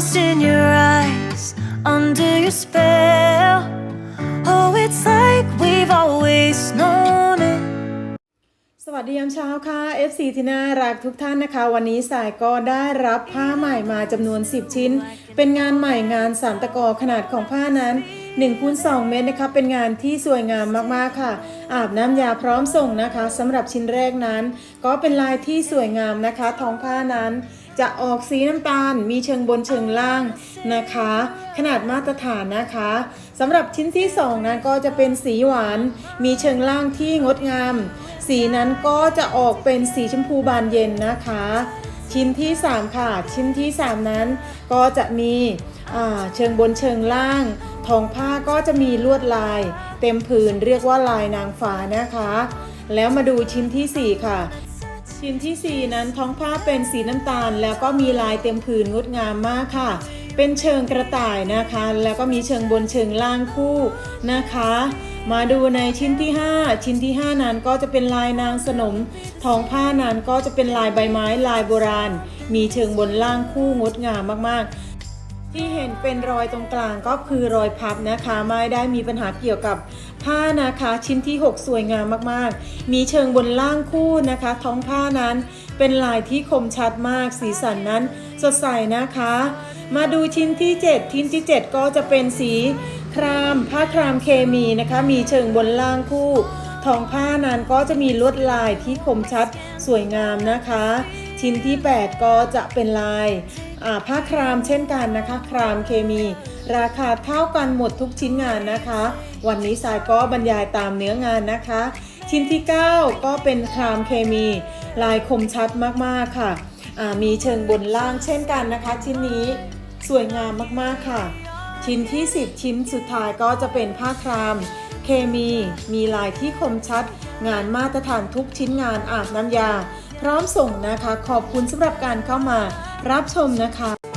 lost in your eyes, under your spell. Oh, it's like we've always known it. สวัสดียามเช้าค่ะ FC ที่น่ารักทุกท่านนะคะ วันนี้สายก็ได้รับผ้าใหม่มาจำนวน 10 ชิ้น เป็นงานใหม่งานสามตะกอขนาดของผ้านั้น1คูณ2เมตรนะคะเป็นงานที่สวยงามมากๆค่ะ อาบน้ำยาพร้อมส่งนะคะสำหรับชิ้นแรกนั้น ก็เป็นลายที่สวยงามนะคะท้องผ้านั้น จะออกสีน้ำตาล มีเชิงบนเชิงล่างนะคะ ขนาดมาตรฐานนะคะสำหรับชิ้นที่สองนั้นก็จะเป็นสีหวาน มีเชิงล่างที่งดงาม สีนั้นก็จะออกเป็นสีชมพูบานเย็นนะคะ ชิ้นที่ 3 ค่ะ ชิ้นที่ 3 นั้นก็จะมีเชิงบนเชิงล่างทองผ้าก็จะมีลวดลาย เต็มผืนเรียกว่าลายนางฟ้านะคะ แล้วมาดูชิ้นทีสี่4 ค่ะ ชิ้นทีสี่ 4 นั้นท้องผ้าเป็นสีน้ำตาล แล้วก็มีลายเต็มผืนงดงามมากค่ะ เป็นเชิงกระต่ายนะคะ แล้วก็มีเชิงบนเชิงล่างคู่นะคะ มาดูในชิ้นที่ 5 ชิ้นที่ 5 นั้นก็จะเป็นลายนางสนมท้องผ้านั้นก็จะเป็นลายใบไม้ลายโบราณ มีเชิงบนล่างคู่งดงามมากๆ ที่เห็นเป็นรอยตรงกลางก็คือรอยพับนะคะ ไม่ได้มีปัญหาเกี่ยวกับผ้านะคะชิ้นที่ 6 สวยงามมากๆ มีเชิงบนล่างคู่นะคะ ท้องผ้านั้นเป็นลายที่คมชัดมาก สีสันนั้นสดใสนะคะ มาดูชิ้นที่ 7 ชิ้นที่ 7 ก็จะเป็นสีคราม ผ้าครามเคมีนะคะ มีเชิงบนล่างคู่ท้องผ้านั้นก็จะมีลวดลายที่คมชัดสวยงามนะคะ ชิ้นที่ 8 ก็จะเป็นลาย ผ้าครามเช่นกันนะคะ ครามเคมี ราคาเท่ากันหมดทุกชิ้นงานนะคะ วันนี้สายก็บรรยายตามเนื้องานนะคะ ชิ้นที่ 9 ก็เป็นครามเคมี ลายคมชัดมากๆค่ะมีเชิงบนล่างเช่นกันนะคะ ชิ้นนี้สวยงามมากๆค่ะ ชิ้นที่ 10 ชิ้นสุดท้ายก็จะเป็นผ้าครามเคมีมีลายที่คมชัด งานมาตรฐานทุกชิ้นงานอาบน้ำยา พร้อมส่งนะคะ ขอบคุณสำหรับการเข้ามา รับชมนะคะ